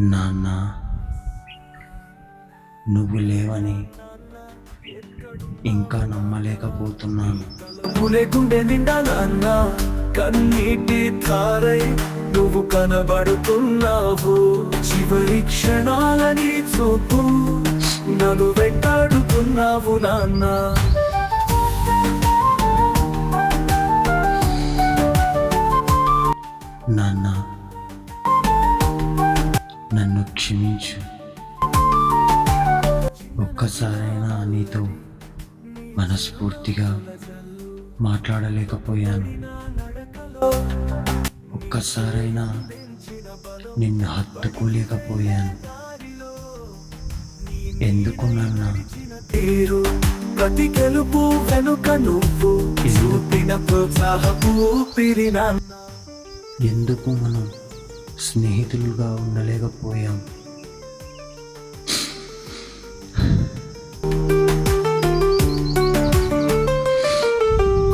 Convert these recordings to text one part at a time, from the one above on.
నాన్న నువ్వు లేవని ఇంకా నమ్మలేకపోతున్నాను. పులే గుండె నిండా నాన్న కన్నీటి ధారై నువ్వు కనబడుతున్నావు. చివరి క్షణాలని చూపు నన్ను వెంటాడుతున్నావు నాన్న. నన్ను క్షమించు ఒక్కసారైనా నీతో మనస్ఫూర్తిగా మాట్లాడలేకపోయాను. ఒక్కసారైనా నిన్ను హత్తుకోలేకపోయాను. ఎందుకు నాన్న? ప్రతి గెలుపు వెనుక నువ్వు. చూపిన ప్రోత్సాహపు ఎందుకు మనం స్నేహితులుగా ఉండలేకపోయాం.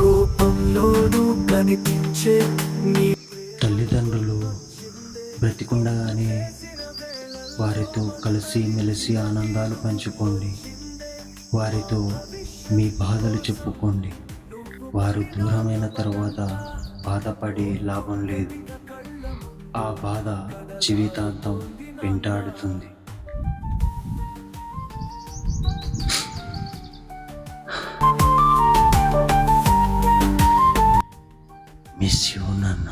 కోపంలోనూ కనిపించే నీ తల్లిదండ్రులు బ్రతికుండగానే వారితో కలిసి మెలిసి ఆనందాలు పంచుకోండి. వారితో మీ బాధలు చెప్పుకోండి. వారు దూరమైన తర్వాత బాధపడే లాభం లేదు. ఆ బాధ జీవితాంతం వెంటాడుతుంది. మిస్ యూ నాన్న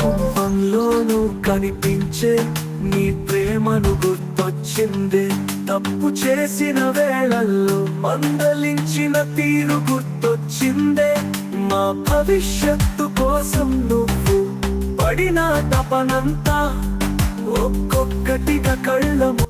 కోపంలోనూ కనిపించే నీ ప్రేమను గుర్తొచ్చిందే. తప్పు చేసిన వేళల్లో మందలించిన తీరు గుర్తొచ్చిందే. మా భవిష్యత్తు కోసం నువ్వు పడిన తపనంతా ఒక్కొక్కటిగా కళ్ళ ముందు